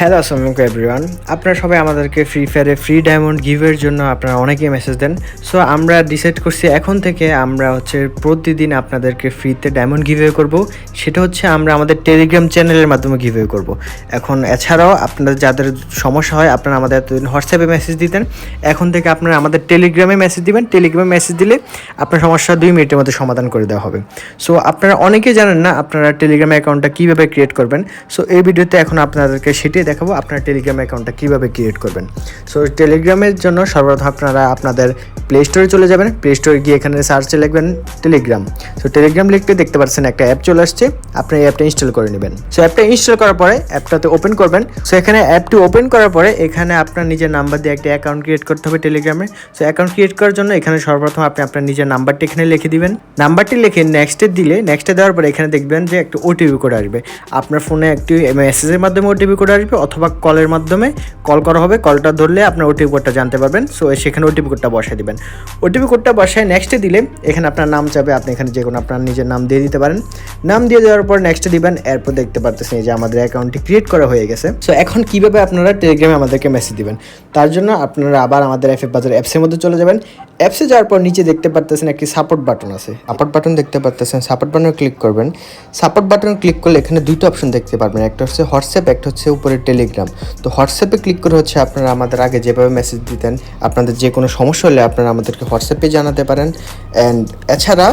Hello আসসালামু everyone আপনারা সবাই আমাদেরকে ফ্রি ফায়ারে ফ্রি ডায়মন্ড গিভের জন্য আপনারা অনেকেই মেসেজ দেন। সো আমরা ডিসাইড করছি এখন থেকে আমরা হচ্ছে প্রতিদিন আপনাদেরকে ফ্রিতে ডায়মন্ড গিভওয়ে করব। সেটা হচ্ছে আমরা আমাদের টেলিগ্রাম চ্যানেলের মাধ্যমে গিভওয়ে করব। এখন এছাড়াও আপনাদের যাদের সমস্যা হয়, আপনারা আমাদের এতদিন হোয়াটসঅ্যাপে মেসেজ দিতেন। এখন থেকে আপনারা আমাদের টেলিগ্রামে মেসেজ দিবেন। টেলিগ্রামে মেসেজ দিলে আপনার সমস্যা দুই মিনিটের মধ্যে সমাধান করে দেওয়া হবে। সো আপনারা অনেকেই জানেন না আপনারা টেলিগ্রাম অ্যাকাউন্টটা কীভাবে ক্রিয়েট করবেন। সো এই ভিডিওতে এখন আপনাদেরকে সেটাই দেখাবো আপনার টেলিগ্রাম অ্যাকাউন্টটা কীভাবে ক্রিয়েট করবেন। সো টেলিগ্রামের জন্য সর্বপ্রথম আপনারা আপনাদের প্লে স্টোরে চলে যাবেন। প্লে স্টোরে গিয়ে এখানে সার্চে লিখবেন টেলিগ্রাম সো টেলিগ্রাম লিখতে দেখতে পাচ্ছেন একটা অ্যাপ চলে আসছে। আপনি এই অ্যাপটা ইনস্টল করে নেবেন। সো অ্যাপটা ইনস্টল করার পরে অ্যাপটাতে ওপেন করবেন। সো এখানে অ্যাপটি ওপেন করার পরে এখানে আপনার নিজের নাম্বার দিয়ে একটা অ্যাকাউন্ট ক্রিয়েট করতে হবে টেলিগ্রামে সো অ্যাকাউন্ট ক্রিয়েট করার জন্য এখানে সর্বপ্রথম আপনি আপনার নিজের নাম্বারটি এখানে লিখে দিবেন। নাম্বারটি লিখে নেক্সটে দিলে নেক্সটে দেওয়ার পরে এখানে দেখবেন যে একটা ওটিপি কোড আসবে। আপনার ফোনে একটি মেসেজের মাধ্যমে ওটিপি কোড আসবে। অথবা কলের মাধ্যমে কল করা হবে। কলটা ধরলে আপনার ওটিপি কোডটা জানতে পারবেন। সো সেখানে ওটিপি কোডটা বসায় দেবেন। ওটিপি কোডটা বসায় নেক্সটে দিলে এখানে আপনার নাম চাবে। আপনি এখানে যে কোনো আপনার নিজের নাম দিয়ে দিতে পারেন। নাম দিয়ে দেওয়ার পর নেক্সটে দিবেন। এরপর দেখতে পারতেছেন যে আমাদের অ্যাকাউন্টটি ক্রিয়েট করা হয়ে গেছে। সো এখন কীভাবে আপনারা টেলিগ্রামে আমাদেরকে মেসেজ দিবেন? তার জন্য আপনারা আবার আমাদের এফ বাজার অ্যাপসের মধ্যে চলে যাবেন। অ্যাপসে যাওয়ার পর নিচে দেখতে পারতেছেন একটি সাপোর্ট বাটন আছে। সাপোর্ট বাটন দেখতে পারতেছেন। সাপোর্ট বাটনে ক্লিক করবেন। সাপোর্ট বাটন ক্লিক করলে এখানে দুইটা অপশন দেখতে পারবেন। একটা হচ্ছে হোয়াটসঅ্যাপ একটা হচ্ছে উপরে টেলিগ্রাম তো হোয়াটসঅ্যাপে ক্লিক করে হচ্ছে আপনারা আমাদের আগে যেভাবে মেসেজ দিতেন, আপনাদের যে কোনো সমস্যা হলে আপনারা আমাদেরকে হোয়াটসঅ্যাপে জানাতে পারেন। অ্যান্ড এছাড়া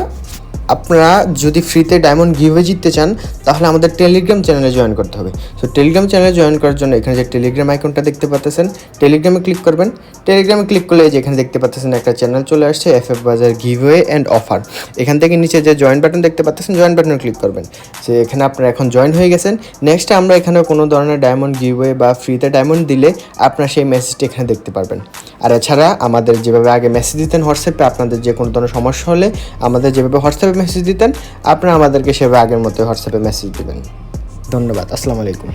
আপনারা যদি ফ্রিতে ডায়মন্ড গিভে জিততে চান, তাহলে আমাদের টেলিগ্রাম চ্যানেলে জয়েন করতে হবে। সো টেলিগ্রাম চ্যানেলে জয়েন করার জন্য এখানে যে টেলিগ্রাম আইকনটা দেখতে পাচ্ছেন টেলিগ্রামে ক্লিক করবেন। টেলিগ্রামে ক্লিক করলে যে এখানে দেখতে পাচ্ছেন একটা চ্যানেল চলে আসছে F F Bazar giveaway and offer এখান থেকে নিচে যে জয়েন বাটন দেখতে পাচ্ছেন জয়েন বাটনে ক্লিক করবেন। যে এখানে আপনারা এখন জয়েন হয়ে গেছেন। নেক্সট আমরা এখানে কোনো ধরনের ডায়মন্ড গিভওয়ে বা ফ্রিতে ডায়মন্ড দিলে আপনারা সেই মেসেজটি এখানে দেখতে পারবেন। আর এছাড়া আমাদের যেভাবে আগে মেসেজ দিতেন হোয়াটসঅ্যাপে আপনাদের যে কোনো ধরনের সমস্যা হলে আমাদের যেভাবে হোয়াটসঅ্যাপে মেসেজ দিতেন, আপনারা আমাদেরকে সেভাবে আগের মতো হোয়াটসঅ্যাপে মেসেজ দেবেন। ধন্যবাদ, আসসালামু আলাইকুম।